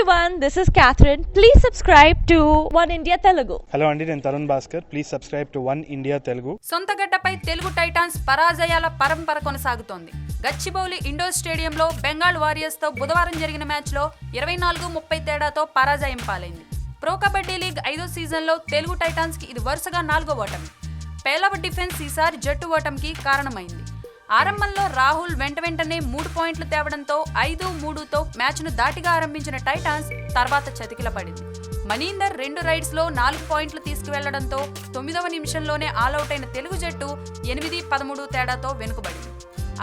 Everyone this is Catherine please subscribe to one India Telugu hello అండి నేను Tarun Bhaskar please subscribe to one India Telugu సొంత సొంతగడ్డపై Telugu Titans పరాజయాల పరంపర కొనసాగుతోంది Gachibowli indoor స్టేడియంలో బెంగాల్ వారియర్స్ తో బుధవారం జరిగిన మ్యాచ్లో ఇరవై నాలుగు ముప్పై తేడాతో పరాజయం పాలైంది ప్రో కబడ్డీ లీగ్ ఐదో సీజన్లో తెలుగు టైటాన్స్ కి ఇది వరుసగా నాలుగో ఓటమి పేలవ డిఫెన్స్ ఈసారి జట్టు ఓటమికి కారణమైంది ఆరంభంలో రాహుల్ వెంట వెంటనే మూడు పాయింట్లు తేవడంతో ఐదు మూడుతో మ్యాచ్ను దాటిగా ఆరంభించిన టైటాన్స్ తర్వాత చతికిల పడింది మనీందర్ రెండు రైడ్స్లో నాలుగు పాయింట్లు తీసుకువెళ్లడంతో తొమ్మిదవ నిమిషంలోనే ఆలౌట్ అయిన తెలుగు జట్టు ఎనిమిది పదమూడు తేడాతో వెనుకబడింది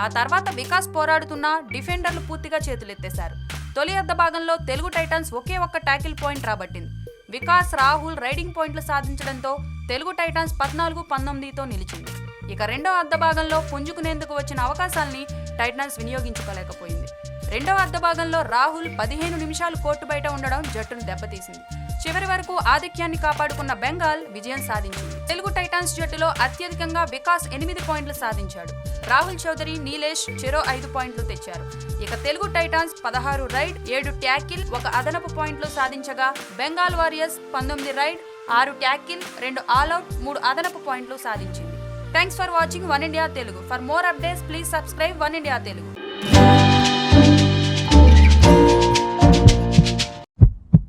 ఆ తర్వాత వికాస్ పోరాడుతున్న డిఫెండర్లు పూర్తిగా చేతులెత్తేశారు తొలి అర్ధ భాగంలో తెలుగు టైటాన్స్ ఒకే ఒక్క టాకిల్ పాయింట్ రాబట్టింది వికాస్ రాహుల్ రైడింగ్ పాయింట్లు సాధించడంతో తెలుగు టైటాన్స్ పద్నాలుగు పంతొమ్మిదితో నిలిచింది ఇక రెండో అర్ధ భాగంలో పుంజుకునేందుకు వచ్చిన అవకాశాల్ని టైటన్స్ వినియోగించుకోలేకపోయింది రెండవ అర్ధ భాగంలో రాహుల్ పదిహేను నిమిషాలు కోర్టు బయట ఉండడం జట్టును దెబ్బతీసింది చివరి వరకు ఆధిక్యాన్ని కాపాడుకున్న బెంగాల్ విజయం సాధించింది తెలుగు టైటాన్స్ జట్టులో అత్యధికంగా వికాస్ ఎనిమిది పాయింట్లు సాధించాడు రాహుల్ చౌదరి నీలేష్ చెరో ఐదు పాయింట్లు తెచ్చారు ఇక తెలుగు టైటాన్స్ పదహారు రైడ్ ఏడు ట్యాకిల్ ఒక అదనపు పాయింట్లు సాధించగా బెంగాల్ వారియర్స్ పంతొమ్మిది రైడ్ ఆరు ట్యాకిల్ రెండు ఆల్అౌట్ మూడు అదనపు పాయింట్లు సాధించింది Thanks for watching One India Telugu. For more updates, please subscribe One India Telugu.